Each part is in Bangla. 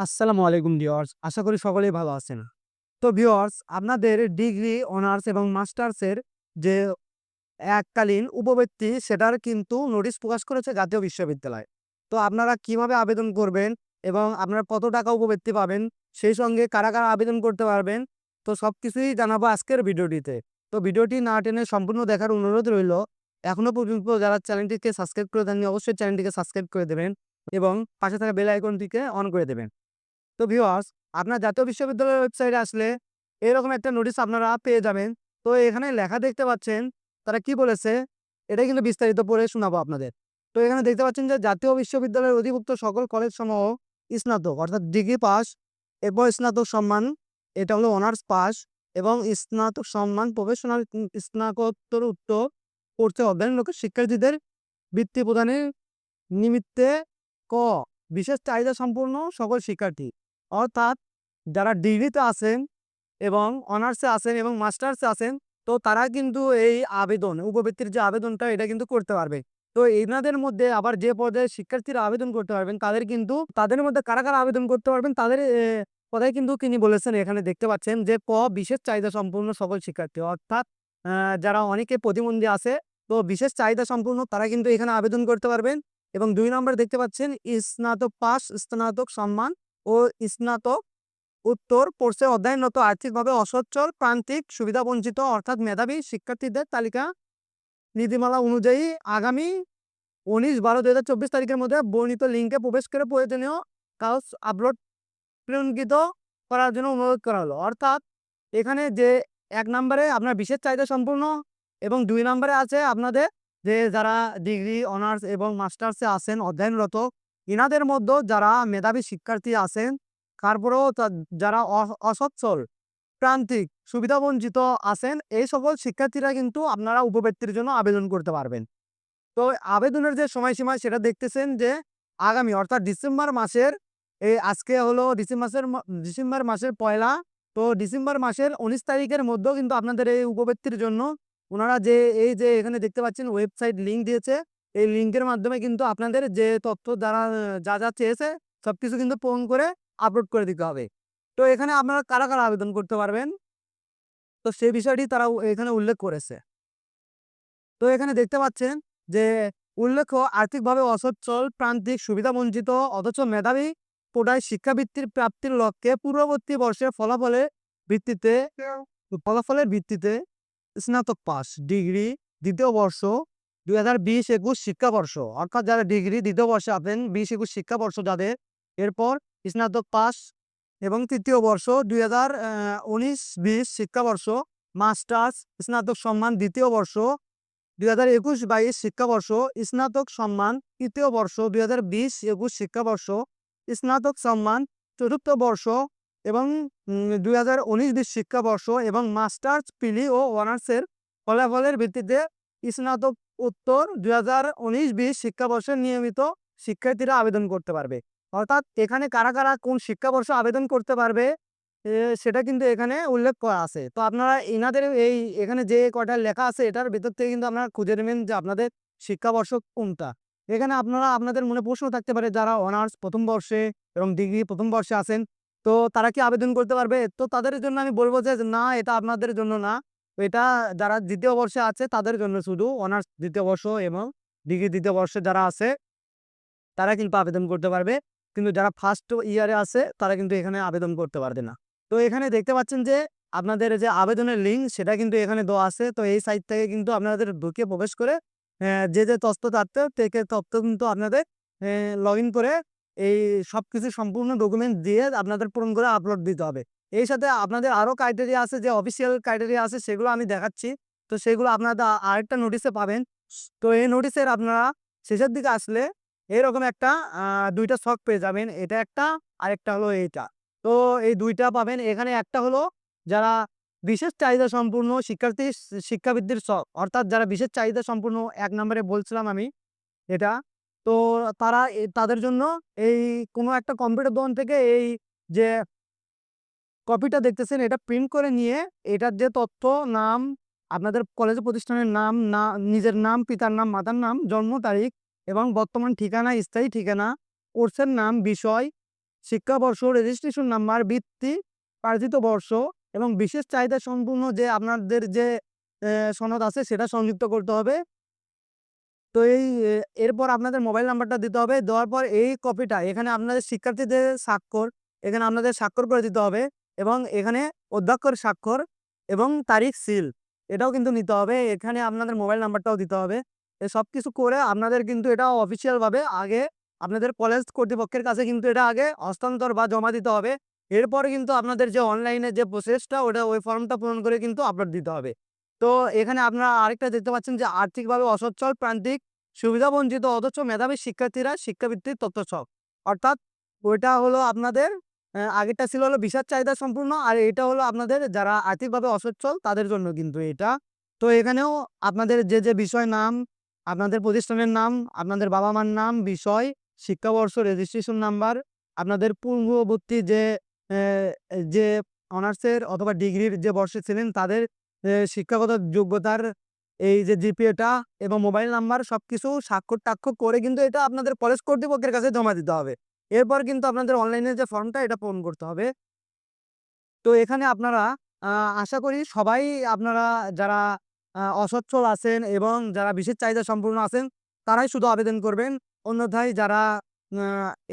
আসসালামু আলাইকুম ভিউয়ার্স, আশা করি সকলেই ভালো আছেন। তো ভিউয়ার্স, আপনাদের ডিগ্রি, অনার্স এবং মাস্টার্সের যে এককালীন উপবৃত্তি, সেটার কিন্তু নোটিশ প্রকাশ করেছে জাতীয় বিশ্ববিদ্যালয়। তো আপনারা কীভাবে আবেদন করবেন এবং আপনারা কত টাকা উপবৃত্তি পাবেন, সেই সঙ্গে কারা কারা আবেদন করতে পারবেন, তো সব কিছুই জানাব আজকের ভিডিওটিতে। তো ভিডিওটি না টেনে সম্পূর্ণ দেখার অনুরোধ রইল এখনও পর্যন্ত যারা চ্যানেলটিকে সাবস্ক্রাইব করে দেননি, অবশ্যই চ্যানেলটিকে সাবস্ক্রাইব করে দেবেন এবং পাশে থাকা বেল আইকনটিকে অন করে দেবেন। তো ভিওয়ার্স আপনার জাতীয় বিশ্ববিদ্যালয়ের ওয়েবসাইটে আসলে এরকম একটা নোটিশ আপনারা পেয়ে যাবেন। তো এখানে লেখা দেখতে পাচ্ছেন, তারা কি বলেছে, এটা কিন্তু বিস্তারিত পড়ে শোনাবো আপনাদের। তো এখানে দেখতে পাচ্ছেন যে জাতীয় বিশ্ববিদ্যালয়ের অধিভুক্ত সকল কলেজ সমূহ স্নাতক, অর্থাৎ ডিগ্রি পাস এবং স্নাতক সম্মান, এটা হলো অনার্স পাস এবং স্নাতক সম্মান প্রফেশনাল স্নাতকোত্তর উত্তর করতে লোকের শিক্ষার্থীদের বৃত্তি প্রদানের নিমিত্তে ক, বিশেষ চাহিদা সম্পূর্ণ সকল শিক্ষার্থী। অর্থাৎ যারা ডিগ্রিতে আছেন এবং অনার্সে আছেন এবং মাস্টার্সে আছেন, তো তারা কিন্তু এই আবেদন, উপবৃত্তির যে আবেদনটা, এটা কিন্তু করতে পারবে। তো এনাদের মধ্যে আবার যে পর্যায়ে শিক্ষার্থীরা আবেদন করতে পারবেন, তাদের কিন্তু, তাদের মধ্যে কারা কারা আবেদন করতে পারবেন, তাদের কথাই কিন্তু তিনি বলেছেন, এখানে দেখতে পাচ্ছেন যে ক বিশেষ চাহিদা সম্পূর্ণ সকল শিক্ষার্থী, অর্থাৎ যারা অনেকে প্রতিবন্ধী আছে, তো বিশেষ চাহিদা সম্পূর্ণ তারা কিন্তু এখানে আবেদন করতে পারবেন। এবং দুই নম্বর দেখতে পাচ্ছেন, স্নাতক পাস, স্নাতক সম্মান ও স্নাতক উত্তর কোর্সে অধ্যয়নরত আর্থিকভাবে অসচ্ছল, প্রান্তিক, সুবিধাবঞ্চিত অর্থাৎ মেধাবী শিক্ষার্থীদের তালিকা নীতিমালা অনুযায়ী আগামী উনিশ বারো দু তারিখের মধ্যে বর্ণিত লিঙ্কে প্রবেশ করে প্রয়োজনীয় কাগজ আপলোড প্রেরণকৃত করার জন্য অনুরোধ করা হলো। অর্থাৎ এখানে যে এক নম্বরে আপনার বিশেষ চাহিদা সম্পূর্ণ এবং দুই নম্বরে আছে আপনাদের যে যারা ডিগ্রি, অনার্স এবং মাস্টার্সে আছেন, অধ্যয়নরত ইনাদের মধ্যে যারা মেধাবী শিক্ষার্থী আছেন, তারপরেও যারা অসচ্ছল, প্রান্তিক, সুবিধাবঞ্চিত আছেন, এই সকল শিক্ষার্থীরা কিন্তু আপনারা উপবৃত্তির জন্য আবেদন করতে পারবেন। তো আবেদনের যে সময়সীমা, সেটা দেখতেছেন যে আগামী, অর্থাৎ ডিসেম্বর মাসের, এই আজকে হলো ডিসেম্বর ডিসেম্বর মাসের পয়লা, তো ডিসেম্বর মাসের উনিশ তারিখের মধ্যেও কিন্তু আপনাদের এই উপবৃত্তির জন্য, ওনারা যে, এই যে এখানে দেখতে পাচ্ছেন, ওয়েবসাইট লিঙ্ক দিয়েছে এই লিঙ্কের মাধ্যমে কিন্তু আপনাদের যে তথ্য যারা, যা যা চেয়েছে সব কিছু কিন্তু পূরণ করে আপলোড করে দিতে হবে। তো এখানে আপনারা কারা কারা আবেদন করতে পারবেন? তো সেই বিষয়টি তারা এখানে উল্লেখ করেছে। তো এখানে দেখতে পাচ্ছেন যে উল্লেখ্য, আর্থিকভাবে অসচ্ছল, প্রান্তিক, সুবিধাবঞ্চিত, অথচ মেধাবী, কোটায় শিক্ষাবৃত্তির প্রাপ্তির লক্ষ্যে পূর্ববর্তী বর্ষের ফলাফলের ভিত্তিতে ফলাফলের ভিত্তিতে স্নাতক পাস, ডিগ্রি, দ্বিতীয় বর্ষ দুই হাজার বিশ একুশ শিক্ষাবর্ষ। অর্থাৎ যারা ডিগ্রি দ্বিতীয় বর্ষে আছেন, বিশ একুশ শিক্ষাবর্ষ যাদের। এরপর স্নাতক পাস এবং তৃতীয় বর্ষ, দুই হাজার উনিশ, বিশ শিক্ষাবর্ষ। মাস্টার্স, স্নাতক সম্মান দ্বিতীয় বর্ষ। দুই হাজার একুশ বাইশ শিক্ষাবর্ষ, স্নাতক সম্মান তৃতীয় বর্ষ। দুই হাজার বিশ একুশ শিক্ষাবর্ষ, স্নাতক সম্মান চতুর্থ বর্ষ এবং দুই হাজার উনিশ বিশ শিক্ষাবর্ষ এবং মাস্টার্স, পিলি ও অনার্সের ফলাফলের ভিত্তিতে স্নাতক উত্তর দুই হাজার উনিশ বিশ শিক্ষাবর্ষে নিয়মিত শিক্ষার্থীরা আবেদন করতে পারবে। অর্থাৎ এখানে কারা কারা কোন শিক্ষাবর্ষ আবেদন করতে পারবে সেটা কিন্তু এখানে উল্লেখ করা আছে। তো আপনারা এনাদের এই, এখানে যে কয়টা লেখা আছে, এটার ভেতর থেকে কিন্তু আপনারা খুঁজে নেবেন যে আপনাদের শিক্ষাবর্ষ কোনটা। এখানে আপনারা, আপনাদের মনে প্রশ্ন থাকতে পারে যারা অনার্স প্রথম বর্ষে এবং ডিগ্রি প্রথম বর্ষে আছেন, তো তারা কি আবেদন করতে পারবে? তো তাদের জন্য আমি বলব যে না, এটা আপনাদের জন্য না। এটা যারা দ্বিতীয় বর্ষে আছে তাদের জন্য শুধু অনার্স দ্বিতীয় বর্ষ এবং ডিগ্রি দ্বিতীয় বর্ষে যারা আছে তারা কিন্তু আবেদন করতে পারবে। কিন্তু যারা ফার্স্ট ইয়ারে আছে তারা কিন্তু এখানে আবেদন করতে পারবে না। তো এখানে দেখতে পাচ্ছেন যে আপনাদের যে আবেদনের লিঙ্ক সেটা কিন্তু এখানে দেওয়া আছে। তো এই সাইট থেকে কিন্তু আপনাদের ঢুকে প্রবেশ করে আহ, যে যে তথ্য থাকতে থেকে তথ্য কিন্তু আপনাদের লগ ইন করে এই সব কিছু সম্পূর্ণ ডকুমেন্ট দিয়ে আপনাদের পূরণ করে আপলোড দিতে হবে। এই সাথে আপনাদের আরও ক্রাইটেরিয়া আছে, যে অফিসিয়াল ক্রাইটেরিয়া আছে, সেগুলো আমি দেখাচ্ছি। তো সেগুলো আপনারা আরেকটা নোটিশে পাবেন। তো এই নোটিশের আপনারা শেষের দিকে আসলে এরকম একটা দুইটা শখ পেয়ে যাবেন। এটা একটা, আরেকটা হলো এইটা। তো এই দুইটা পাবেন। এখানে একটা হলো যারা বিশেষ চাহিদা সম্পূর্ণ শিক্ষার্থী শি- শিক্ষাবৃত্তির শখ অর্থাৎ যারা বিশেষ চাহিদা সম্পূর্ণ, এক নম্বরে বলছিলাম আমি এটা, তো তারা তাদের জন্য এই কোনো একটা কম্পিউটার দোকান থেকে এই যে কপিটা দেখতেছেন এটা প্রিন্ট করে নিয়ে এটার যে তথ্য নাম আপনাদের কলেজ প্রতিষ্ঠানের নাম না নিজের নাম পিতার নাম মাতার নাম জন্ম তারিখ এবং বর্তমান ঠিকানা স্থায়ী ঠিকানা কোর্সের নাম বিষয় শিক্ষাবর্ষ রেজিস্ট্রেশন নাম্বার বৃত্তি প্রার্থিত বর্ষ এবং বিশেষ চাহিদা সম্পূর্ণ যে আপনাদের যে সনদ আছে সেটা সংযুক্ত করতে হবে। তো এই এরপর আপনাদের মোবাইল নাম্বারটা দিতে হবে। দেওয়ার পর এই কপিটা এখানে আপনাদের শিক্ষার্থীদের স্বাক্ষর, এখানে আপনাদের স্বাক্ষর করে দিতে হবে এবং এখানে অধ্যক্ষর স্বাক্ষর এবং তারিখ সিল এটাও কিন্তু নিতে হবে। এখানে আপনাদের মোবাইল নাম্বারটাও দিতে হবে। এ সবকিছু করে আপনাদের কিন্তু এটা অফিসিয়াল ভাবে আগে আপনাদের কলেজ কর্তৃপক্ষের কাছে কিন্তু এটা আগে হস্তান্তর বা জমা দিতে হবে। এরপরে কিন্তু আপনাদের যে অনলাইনে যে প্রসেসটা ওটা ওই ফর্মটা পূরণ করে কিন্তু আপলোড দিতে হবে। তো এখানে আপনারা আরেকটা দেখতে পাচ্ছেন যে আর্থিকভাবে অসচ্ছল, প্রান্তিক, সুবিধাবঞ্চিত অথচ মেধাবী শিক্ষার্থীরা শিক্ষাবৃত্তির তথ্য ছক। অর্থাৎ ওইটা হলো আপনাদের আগেরটা ছিল হলো বিশেষ চাহিদা সম্পূর্ণ আর এটা হলো আপনাদের যারা আর্থিকভাবে অসচ্ছল তাদের জন্য কিন্তু এটা। তো এখানেও আপনাদের যে, যে বিষয় নাম, আপনাদের প্রতিষ্ঠানের নাম, আপনাদের বাবা-মার নাম, বিষয়, শিক্ষাবর্ষ, রেজিস্ট্রেশন নাম্বার, আপনাদের পূর্ববর্তী যে যে অনার্সের অথবা ডিগ্রির যে বর্ষে ছিলেন তাদের শিক্ষাগত যোগ্যতার এই যে জিপিএটা এবং মোবাইল নাম্বার সবকিছু স্বাক্ষর-টাক্ষর করে কিন্তু এটা আপনাদের কলেজ কর্তৃপক্ষের কাছে জমা দিতে হবে। এরপর কিন্তু আপনাদের অনলাইনে যে ফর্মটা এটা পূরণ করতে হবে। তো এখানে আপনারা আশা করি সবাই আপনারা যারা অসচ্ছল আছেন এবং যারা বিশেষ চাহিদা সম্পূর্ণ আছেন তারাই শুধু আবেদন করবেন। অন্যথায় যারা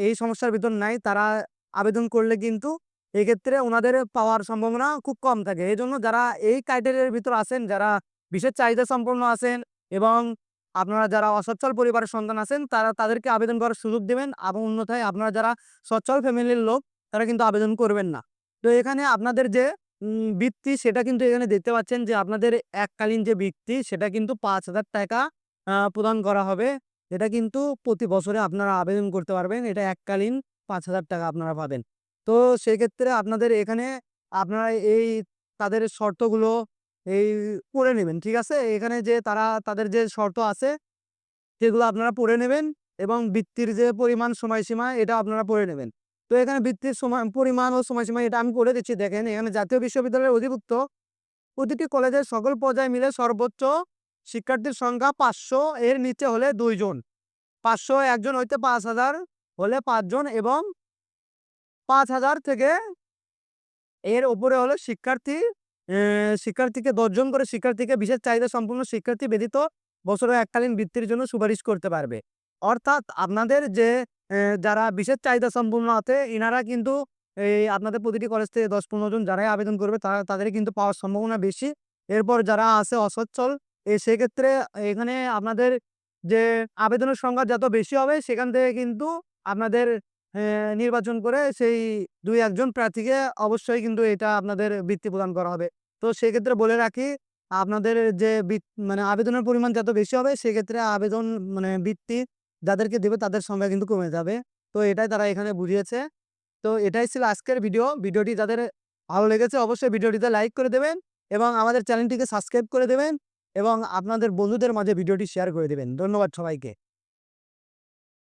এই সমস্যার ভিতর নাই তারা আবেদন করলে কিন্তু এক্ষেত্রে ওনাদের পাওয়ার সম্ভাবনা খুব কম থাকে। এজন্য যারা এই ক্রাইটেরিয়ার ভিতর আছেন, যারা বিশেষ চাহিদা সম্পন্ন আছেন এবং আপনারা যারা অসচ্ছল পরিবারের সন্তান আছেন তারা তাদেরকে আবেদন করার সুযোগ দেবেন এবং অন্যথায় আপনারা যারা সচ্ছল ফ্যামিলির লোক তারা কিন্তু আবেদন করবেন না। তো এখানে আপনাদের যে বৃত্তি সেটা কিন্তু এখানে দেখতে পাচ্ছেন যে আপনাদের এককালীন যে বৃত্তি সেটা কিন্তু পাঁচ হাজার টাকা প্রদান করা হবে। এটা কিন্তু প্রতি বছরে আপনারা আবেদন করতে পারবেন। এটা এককালীন ৳৫,০০০ আপনারা পাবেন। তো সেক্ষেত্রে আপনাদের এখানে আপনারা এই তাদের শর্তগুলো এই পড়ে নেবেন। ঠিক আছে? এখানে যে তারা তাদের যে শর্ত আছে সেগুলো আপনারা পড়ে নেবেন এবং বৃত্তির যে পরিমাণ সময়সীমা এটা আপনারা পড়ে নেবেন। তো এখানে বৃত্তির সময় পরিমাণ ও সময়সীমা এটা আমি বলে দিচ্ছি দেখেন এখানে জাতীয় বিশ্ববিদ্যালয়ের অধিভুক্ত প্রতিটি কলেজের সকল পর্যায়ে মিলে সর্বোচ্চ শিক্ষার্থীর সংখ্যা ৫০০ এর নিচে হলে ২ জন। ৫০০ একজন হইতে ৫,০০০ হলে পাঁচজন এবং পাঁচ হাজার থেকে এর উপরে হলো শিক্ষার্থী শিক্ষার্থীকে ১০ জন করে শিক্ষার্থীকে বিশেষ চাহিদা সম্পন্ন শিক্ষার্থী ব্যতীত বছরে এককালীন বৃত্তির জন্য সুপারিশ করতে পারবে। অর্থাৎ আপনাদের যে যারা বিশেষ চাহিদা সম্পূর্ণ আছে, ইনারা কিন্তু এই আপনাদের প্রতিটি কলেজ থেকে দশ পনেরো জন যারাই আবেদন করবে, তারা, তাদেরই কিন্তু পাওয়ার সম্ভাবনা বেশি। এরপর যারা আছে অসচ্ছল সেক্ষেত্রে এখানে আপনাদের যে, আবেদনের সংখ্যা যত বেশি হবে, সেখান থেকে কিন্তু আপনাদের নির্বাচন করে সেই দুই একজন প্রার্থীকে অবশ্যই কিন্তু এটা আপনাদের বৃত্তি প্রদান করা হবে। তো সেক্ষেত্রে বলে রাখি, আপনাদের যে মানে আবেদনের পরিমাণ যত বেশি হবে, সেক্ষেত্রে আবেদন মানে বৃত্তি যাদেরকে দেবে তাদের সংখ্যা কিন্তু কমে যাবে। তো এটাই তারা এখানে বুঝিয়েছে। তো এটাই ছিল আজকের ভিডিও। ভিডিওটি যাদের ভালো লেগেছে অবশ্যই ভিডিওটিতে লাইক করে দেবেন এবং আমাদের চ্যানেলটিকে সাবস্ক্রাইব করে দেবেন এবং আপনাদের বন্ধুদের মাঝে ভিডিওটি শেয়ার করে দেবেন ধন্যবাদ সবাইকে।